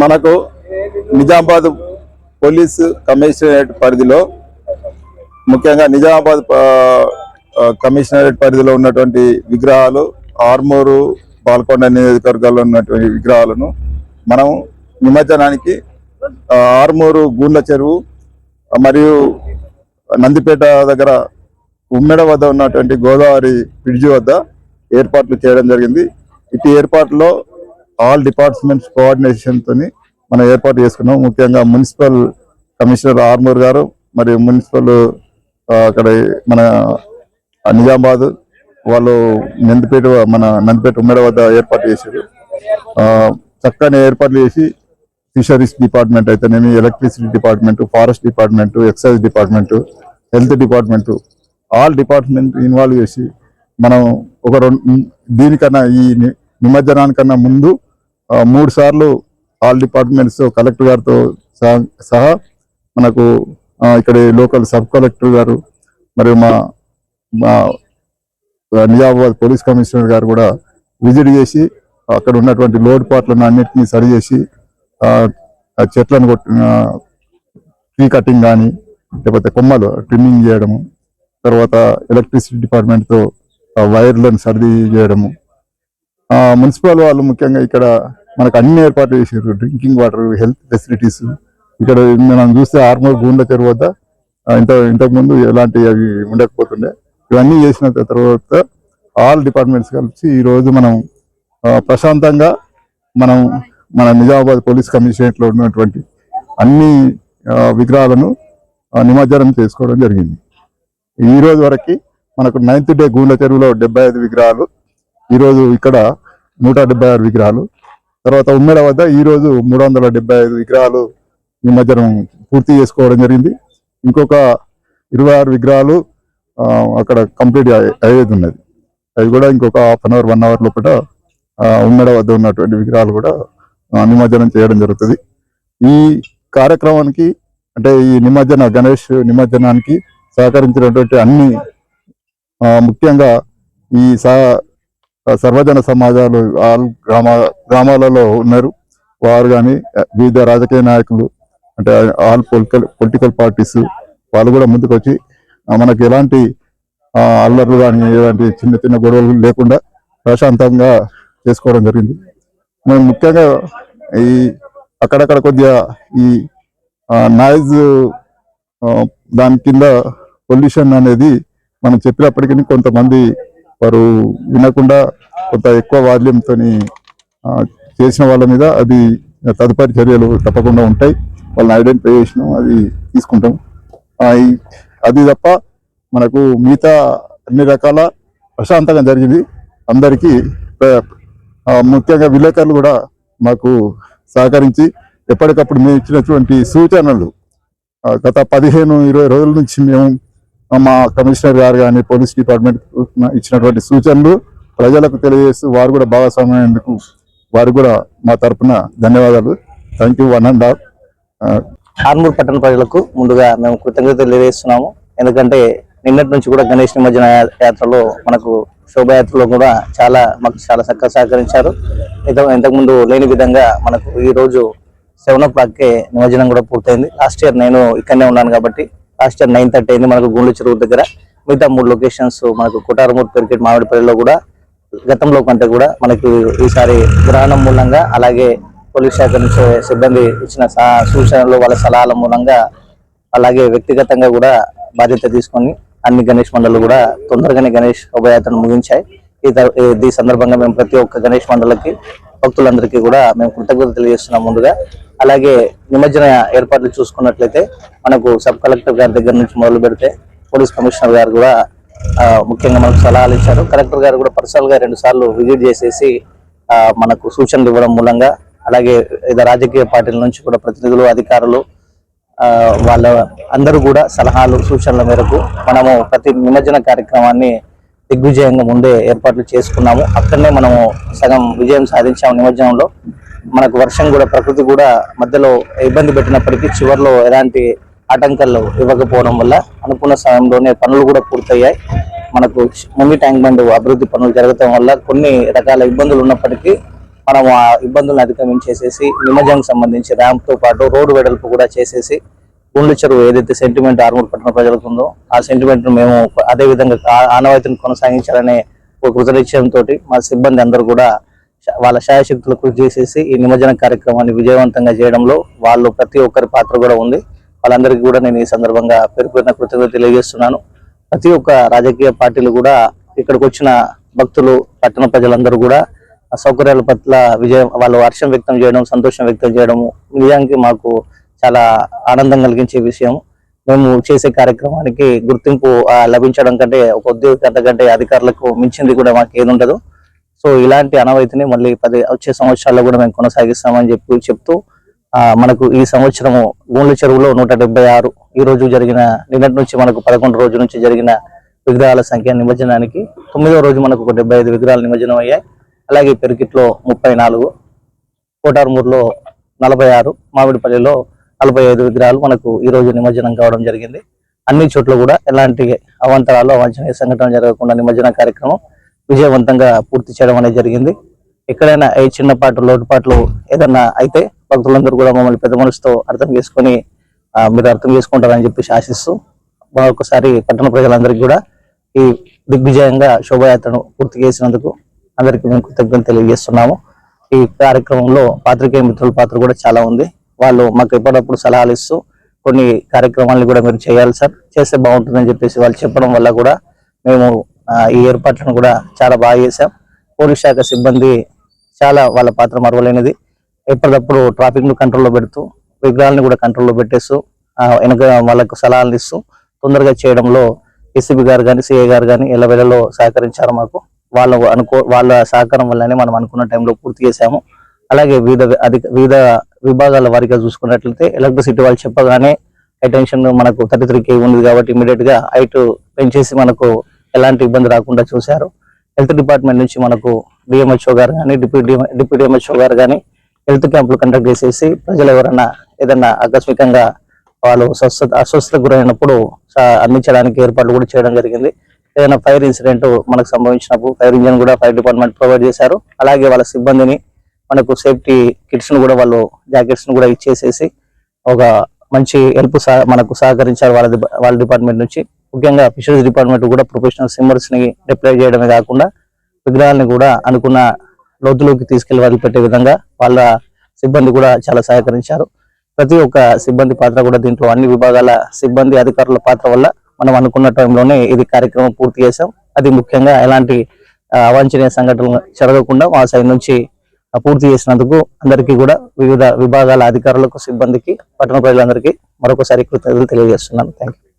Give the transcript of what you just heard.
మనకు Nizamabad police commissionerate పరిధిలో ముఖ్యంగా నిజామాబాద్ కమిషనరేట్ పరిధిలో ఉన్నటువంటి విగ్రహాలు ఆర్మూరు పాల్కొండ నియోజకవర్గాల్లో ఉన్నటువంటి విగ్రహాలను మనం నిమజ్జనానికి ఆర్మూరు గూండ్ల చెరువు మరియు నందిపేట దగ్గర ఉమ్మెడ వద్ద ఉన్నటువంటి గోదావరి బ్రిడ్జి వద్ద ఏర్పాట్లు చేయడం జరిగింది. ఇటు ఏర్పాట్లో ఆల్ డిపార్ట్మెంట్స్ కోఆర్డినేషన్తో మనం ఏర్పాటు చేసుకున్నాం. ముఖ్యంగా మున్సిపల్ కమిషనర్ ఆర్మూర్ గారు మరియు మున్సిపల్ అక్కడ మన నిజామాబాద్ వాళ్ళు నందిపేట మన నందిపేట ఉమ్మడ వద్ద ఏర్పాటు చేశారు. చక్కని ఏర్పాట్లు చేసి ఫిషరీస్ డిపార్ట్మెంట్ అయితేనేమి electricity department forest department excise department health department all department involve చేసి మనం ఒక రెండు దీనికన్నా ఈ నిమజ్జనానికన్నా ముందు మూడు సార్లు ఆల్ డిపార్ట్మెంట్స్ కలెక్టర్ గారితో సహా- సహా మనకు ఇక్కడ లోకల్ సబ్ కలెక్టర్ గారు మరియు మా మా నిజామాబాద్ పోలీస్ కమిషనర్ గారు కూడా విజిట్ చేసి అక్కడ ఉన్నటువంటి లోడ్ పాట్లను అన్నింటినీ సరి చేసి ఆ, చెట్లను కొట్టిన ట్రీ కటింగ్ కానీ లేకపోతే కొమ్మలు ట్రిమ్మింగ్ చేయడము తర్వాత ఎలక్ట్రిసిటీ డిపార్ట్మెంట్తో వైర్లను సర్ది చేయడము. మున్సిపల్ వాళ్ళు ముఖ్యంగా ఇక్కడ మనకు అన్ని ఏర్పాట్లు చేసారు డ్రింకింగ్ వాటర్ హెల్త్ ఫెసిలిటీస్. ఇక్కడ మనం చూస్తే ఆర్మూర్ గూండ్ల చెరువు వద్ద ఇంత ఇంతకుముందు ఎలాంటి అవి ఉండకపోతుండే. ఇవన్నీ చేసిన తర్వాత ఆల్ డిపార్ట్మెంట్స్ కలిసి ఈరోజు మనం ప్రశాంతంగా మనం మన నిజామాబాద్ పోలీస్ కమిషనరేట్లో ఉన్నటువంటి అన్ని విగ్రహాలను నిమజ్జనం చేసుకోవడం జరిగింది. ఈరోజు వరకు మనకు నైన్త్ డే గూండ్ల చెరువులో డెబ్బై ఐదు విగ్రహాలు ఈరోజు ఇక్కడ నూట డెబ్బై ఆరు విగ్రహాలు తర్వాత ఉమ్మెడ వద్ద ఈరోజు మూడు వందల డెబ్బై ఐదు విగ్రహాలు నిమజ్జనం పూర్తి చేసుకోవడం జరిగింది. ఇంకొక ఇరవై ఆరు విగ్రహాలు అక్కడ కంప్లీట్ అయ్యేది ఉన్నది. అవి కూడా ఇంకొక half an hour one hour లోపల ఆ, వద్ద ఉన్నటువంటి విగ్రహాలు కూడా నిమజ్జనం చేయడం జరుగుతుంది. ఈ కార్యక్రమానికి అంటే ఈ నిమజ్జన గణేష్ నిమజ్జనానికి సహకరించినటువంటి అన్ని ముఖ్యంగా ఈ సహ సర్వజన సమాజాలు ఆల్ గ్రామ గ్రామాలలో ఉన్నారు. వారు కానీ వివిధ రాజకీయ నాయకులు అంటే ఆల్ పొలిటికల్ పొలిటికల్ పార్టీస్ వాళ్ళు కూడా ముందుకు వచ్చి మనకు మనకి ఎలాంటి అల్లర్లు కానీ ఎలాంటి చిన్న చిన్న గొడవలు లేకుండా ప్రశాంతంగా చేసుకోవడం జరిగింది. మేము ముఖ్యంగా ఈ అక్కడక్కడ కొద్దిగా ఈ నాయిజ్ దాని కింద పొల్యూషన్ అనేది మనం చెప్పినప్పటికీ కొంతమంది వారు వినకుండా కొంత ఎక్కువ వాల్యూమ్తో చేసిన వాళ్ళ మీద అది తదుపరి చర్యలు తప్పకుండా ఉంటాయి. వాళ్ళని ఐడెంటిఫై చేసినాం అది తీసుకుంటాం. అది తప్ప మనకు మిగతా అన్ని రకాల ప్రశాంతంగా జరిగింది. అందరికీ ముఖ్యంగా విలేకరులు కూడా మాకు సహకరించి ఎప్పటికప్పుడు మేము ఇచ్చినటువంటి సూచనలు గత పదిహేను ఇరవై రోజుల నుంచి మేము మా కమిషనర్ గారు కానీ పోలీస్ డిపార్ట్మెంట్ ఇచ్చినటువంటి సూచనలు ప్రజలకు తెలియజేస్తూ వారు కూడా భాగస్వామ్యేందుకు వారు కూడా మా తరపున ధన్యవాదాలు. Thank you one and all Armoor పట్టణ ప్రజలకు ముందుగా మేము కృతజ్ఞతలు తెలియజేస్తున్నాము. ఎందుకంటే నిన్నటి నుంచి కూడా గణేష్ నిమజ్జన యాత్రలో మనకు శోభయాత్రలో కూడా చాలా మాకు చాలా చక్కగా సహకరించారు. ఇంతకుముందు లేని విధంగా మనకు ఈరోజు సెవెన్ ఓ క్లాక్కే నిమజ్జనం కూడా పూర్తయింది. లాస్ట్ ఇయర్ నేను ఇక్కడనే ఉన్నాను కాబట్టి లాస్ట్ నైన్ థర్టీ అయింది మనకు గుండ్ల చెరువు దగ్గర. మిగతా మూడు లొకేషన్స్ మనకు కొటారమూర్ పెరికెట్ మామిడిపల్లిలో కూడా గతంలో కంటే కూడా మనకి ఈసారి గ్రహణం మూలంగా అలాగే పోలీస్ శాఖ నుంచి సిబ్బంది ఇచ్చిన సా- సూచనలు వాళ్ళ సలహాల మూలంగా అలాగే వ్యక్తిగతంగా కూడా బాధ్యత తీసుకొని అన్ని గణేష్ మండలు కూడా తొందరగానే గణేష్ శోభయాత్రను ముగించాయి. ఈ ఈ- ఈ సందర్భంగా మేము ప్రతి ఒక్క గణేష్ మండలకి భక్తులందరికీ కూడా మేము కృతజ్ఞత తెలియజేస్తున్నాం ముందుగా. అలాగే నిమజ్జన ఏర్పాట్లు చూసుకున్నట్లయితే మనకు సబ్ కలెక్టర్ గారి దగ్గర నుంచి మొదలు పెడితే పోలీస్ కమిషనర్ గారు కూడా ముఖ్యంగా మనకు సలహాలు ఇచ్చారు. కలెక్టర్ గారు కూడా పర్సనల్గా రెండు సార్లు విజిట్ చేసేసి మనకు సూచనలు ఇవ్వడం మూలంగా అలాగే వివిధ రాజకీయ పార్టీల నుంచి కూడా ప్రతినిధులు అధికారులు వాళ్ళ అందరూ కూడా సలహాలు సూచనల మేరకు మనము ప్రతి నిమజ్జన కార్యక్రమాన్ని దిగ్విజయంగా ముందే ఏర్పాట్లు చేసుకున్నాము. అక్కడనే మనము సగం విజయం సాధించాము నిమజ్జనంలో. మనకు వర్షం కూడా ప్రకృతి కూడా మధ్యలో ఇబ్బంది పెట్టినప్పటికీ చివరిలో ఎలాంటి ఆటంకాలు ఇవ్వకపోవడం వల్ల అనుకున్న సమయంలోనే పనులు కూడా పూర్తయ్యాయి. మనకు ముంగి ట్యాంక్ బండ్ అభివృద్ధి పనులు జరగటం వల్ల కొన్ని రకాల ఇబ్బందులు ఉన్నప్పటికీ మనం ఆ ఇబ్బందులను అధిగమించేసేసి నిమజ్జనం సంబంధించి ర్యాంప్తో పాటు రోడ్డు వెడల్పు కూడా చేసేసి గుండ్ల చెరువు ఏదైతే సెంటిమెంట్ ఆర్మూర్ పట్టణ ప్రజలకు ఉందో ఆ సెంటిమెంట్ మేము అదే విధంగా ఆనవాయితీని కొనసాగించాలనే ఒక కృతనిశ్చయంతో మా సిబ్బంది అందరూ కూడా వాళ్ళ శాయశక్తులు కృషి చేసేసి ఈ నిమజ్జన కార్యక్రమాన్ని విజయవంతంగా చేయడంలో వాళ్ళు ప్రతి ఒక్కరి పాత్ర కూడా ఉంది. వాళ్ళందరికీ కూడా నేను ఈ సందర్భంగా పేరు పేరున కృతజ్ఞత తెలియజేస్తున్నాను. ప్రతి ఒక్క రాజకీయ పార్టీలు కూడా ఇక్కడికి వచ్చిన భక్తులు పట్టణ ప్రజలందరూ కూడా సౌకర్యాల పట్ల విజయం వాళ్ళు హర్షం వ్యక్తం చేయడం సంతోషం వ్యక్తం చేయడము నిజానికి మాకు చాలా ఆనందం కలిగించే విషయం. మేము చేసే కార్యక్రమానికి గుర్తింపు లభించడం కంటే ఒక ఉద్యోగకర్త కంటే అధికారులకు మించింది కూడా మాకు ఏది ఉండదు. సో ఇలాంటి అనవైతిని మళ్ళీ పది వచ్చే సంవత్సరాల్లో కూడా మేము కొనసాగిస్తామని చెప్పి చెప్తూ మనకు ఈ సంవత్సరము గూండ్ల చెరువులో నూట డెబ్బై ఆరు ఈ రోజు జరిగిన నిన్నటి నుంచి మనకు పదకొండు రోజుల నుంచి జరిగిన విగ్రహాల సంఖ్య నిమజ్జనానికి తొమ్మిదో రోజు మనకు ఒక డెబ్బై ఐదు విగ్రహాలు నిమజ్జనం అయ్యాయి అలాగే పెరికిట్లో ముప్పై నాలుగు కోటారుమూరులో నలభై ఆరు మామిడిపల్లిలో నలభై ఐదు విగ్రహాలు మనకు ఈ రోజు నిమజ్జనం కావడం జరిగింది. అన్ని చోట్ల కూడా ఎలాంటి అవాంతరాలు అవాంఛనీయ సంఘటన జరగకుండా నిమజ్జన కార్యక్రమం విజయవంతంగా పూర్తి చేయడం అనేది జరిగింది. ఎక్కడైనా ఏ చిన్నపాటు లోటుపాట్లు ఏదన్నా అయితే భక్తులందరూ కూడా మమ్మల్ని పెద్ద మనసుతో అర్థం చేసుకొని మీరు అర్థం చేసుకుంటారని చెప్పేసి ఆశిస్తూ మరొకసారి పట్టణ ప్రజలందరికీ కూడా ఈ దిగ్విజయంగా శోభయాత్రను పూర్తి చేసినందుకు అందరికీ మేము కృతజ్ఞతలు తెలియజేస్తున్నాము. ఈ కార్యక్రమంలో పాత్రికేయ మిత్రుల పాత్ర కూడా చాలా ఉంది. వాళ్ళు మాకు ఎప్పటికప్పుడు సలహాలు ఇస్తూ కొన్ని కార్యక్రమాలను కూడా మీరు చేయాలి సార్. చేస్తే బాగుంటుందని చెప్పేసి వాళ్ళు చెప్పడం వల్ల కూడా మేము ఈ ఏర్పాట్లను కూడా చాలా బాగా చేశాం. పోలీస్ శాఖ సిబ్బంది చాలా వాళ్ళ పాత్ర మరవలేనిది. ఎప్పటికప్పుడు ట్రాఫిక్ను కంట్రోల్లో పెడుతూ విగ్రహాలను కూడా కంట్రోల్లో పెట్టేస్తూ వెనక వాళ్ళకు సలహాలు ఇస్తూ తొందరగా చేయడంలో ఏసీబీ గారు కానీ సిఏ గారు కానీ ఎల్లవేళలో సహకరించారు మాకు. వాళ్ళ అనుకో వాళ్ళ సహకారం వల్లనే మనం అనుకున్న టైంలో పూర్తి చేశాము. అలాగే వివిధ అధిక వివిధ విభాగాల వారిగా చూసుకున్నట్లయితే ఎలక్ట్రిసిటీ వాళ్ళు చెప్పగానే హైటెన్షన్ మనకు థర్టీ త్రీ కే ఉంది కాబట్టి ఇమీడియట్గా హైట్ పెంచేసి మనకు ఎలాంటి ఇబ్బంది రాకుండా చూశారు. హెల్త్ డిపార్ట్మెంట్ నుంచి మనకు డిఎంహెచ్ఓ గారు కానీ డిప్యూటీ డిప్యూటీ ఎంహెచ్ఓ గారు కానీ హెల్త్ క్యాంపులు కండక్ట్ చేసేసి ప్రజలు ఎవరైనా ఏదైనా ఆకస్మికంగా వాళ్ళు స్వస్థత అస్వస్థత గురైనప్పుడు అందించడానికి ఏర్పాట్లు కూడా చేయడం జరిగింది. ఏదైనా ఫైర్ ఇన్సిడెంట్ మనకు సంభవించినప్పుడు ఫైర్ ఇంజిన్ కూడా ఫైర్ డిపార్ట్మెంట్ ప్రొవైడ్ చేశారు. అలాగే వాళ్ళ సిబ్బందిని మనకు సేఫ్టీ కిట్స్ను కూడా వాళ్ళు జాకెట్స్ను కూడా ఇచ్చేసేసి ఒక మంచి హెల్ప్ మనకు సహకరించారు వాళ్ళ వాళ్ళ డిపార్ట్మెంట్ నుంచి. ముఖ్యంగా ఫిషరీస్ డిపార్ట్మెంట్ కూడా ప్రొఫెషనల్ స్విమ్మర్స్ని చేయడమే కాకుండా విగ్రహాలను కూడా అనుకున్న లోతులోకి తీసుకెళ్ళి వదిలిపెట్టే విధంగా వాళ్ళ సిబ్బంది కూడా చాలా సహకరించారు. ప్రతి ఒక్క సిబ్బంది పాత్ర కూడా దీంట్లో అన్ని విభాగాల సిబ్బంది అధికారుల పాత్ర వల్ల మనం అనుకున్న టైంలోనే ఇది కార్యక్రమం పూర్తి చేశాం. అది ముఖ్యంగా ఎలాంటి అవాంఛనీయ సంఘటనలు జరగకుండా మా సైడ్ నుంచి పూర్తి చేసినందుకు అందరికీ కూడా వివిధ విభాగాల అధికారులకు సిబ్బందికి పట్టణ ప్రజలందరికీ మరొకసారి కృతజ్ఞతలు తెలియజేస్తున్నాను. Thank you